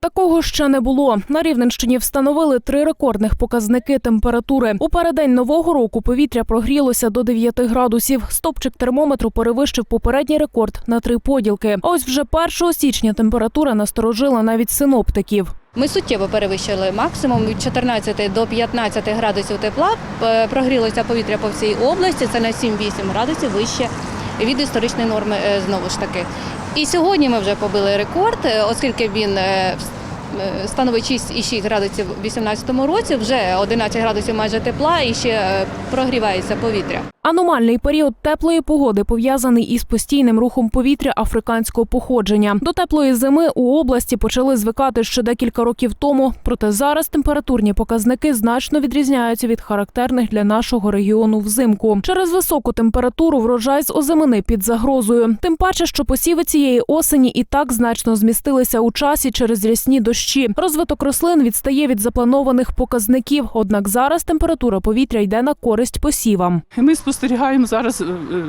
Такого ще не було. На Рівненщині встановили три рекордних показники температури. У переддень нового року повітря прогрілося до 9 градусів. Стопчик термометру перевищив попередній рекорд на три поділки. Ось вже 1 січня температура насторожила навіть синоптиків. Ми суттєво перевищили максимум від 14 до 15 градусів тепла. Е, Прогрілося повітря по всій області. Це на 7-8 градусів вище від історичної норми е, знову ж таки. І сьогодні ми вже побили рекорд, е, оскільки він е, становить 6,6 градусів у 2018 році, вже 11 градусів майже тепла і ще е, прогрівається повітря. Аномальний період теплої погоди пов'язаний із постійним рухом повітря африканського походження. До теплої зими у області почали звикати ще декілька років тому. Проте зараз температурні показники значно відрізняються від характерних для нашого регіону взимку. Через високу температуру врожай з озимини під загрозою. Тим паче, що посіви цієї осені і так значно змістилися у часі через рясні дощі. Розвиток рослин відстає від запланованих показників. Однак зараз температура повітря йде на користь посівам. Ми спостерігаємо зараз е,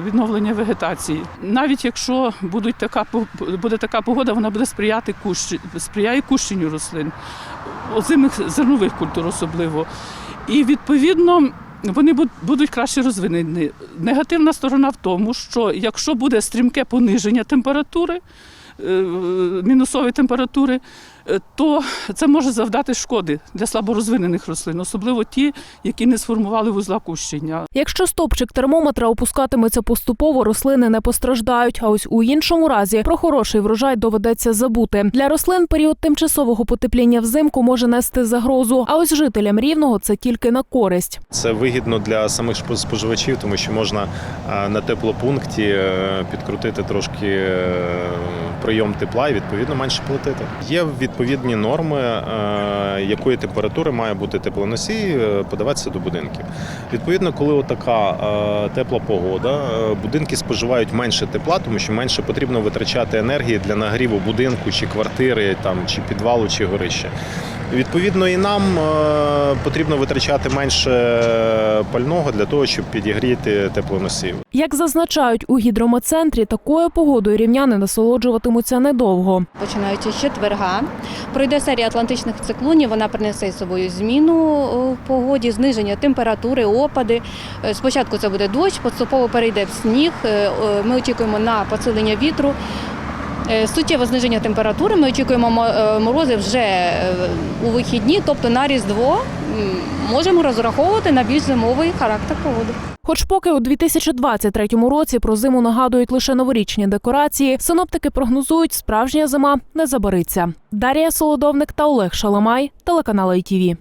відновлення вегетації. Навіть якщо будуть така буде така погода, вона буде сприяти кущ, сприяє кущенню рослин, озимих зернових культур особливо. І відповідно. Вони будуть краще розвинені. Негативна сторона в тому, що якщо буде стрімке пониження температури, е, мінусової температури, то це може завдати шкоди для слаборозвинених рослин, особливо ті, які не сформували вузла кущення. Якщо стопчик термометра опускатиметься поступово, рослини не постраждають. А ось у іншому разі про хороший врожай доведеться забути. Для рослин період тимчасового потепління взимку може нести загрозу. А ось жителям рівного це тільки на користь. Це вигідно для самих споживачів, тому що можна на теплопункті е, підкрутити трошки е, прийом тепла і відповідно менше платити. Є відповідні норми, е, якої температури має бути теплоносій е, подаватися до будинків. Відповідно, коли така тепла погода, е, будинки споживають менше тепла, тому що менше потрібно витрачати енергії для нагріву будинку чи квартири, там чи підвалу, чи горища. Відповідно, і нам е, потрібно витрачати менше пального для того, щоб підігріти теплоносів. Як зазначають у гідрометцентрі, такою погодою рівняни насолоджуватимуться недовго. починаючи з четверга. Пройде серія атлантичних циклонів. Вона принесе із собою зміну е, в погоді, зниження температури, опади. Е, Спочатку це буде дощ, поступово перейде в сніг. Е, е, Ми очікуємо на посилення вітру. Е, Суттєве зниження температури. Ми очікуємо мо- е, морози вже е, у вихідні, тобто на Різдво можемо розраховувати на більш зимовий характер погоди. Хоч поки у 2023 році про зиму нагадують лише новорічні декорації, синоптики прогнозують, справжня зима не забариться. Дар'я Солодовник та Олег Шаламай, телеканал ITV.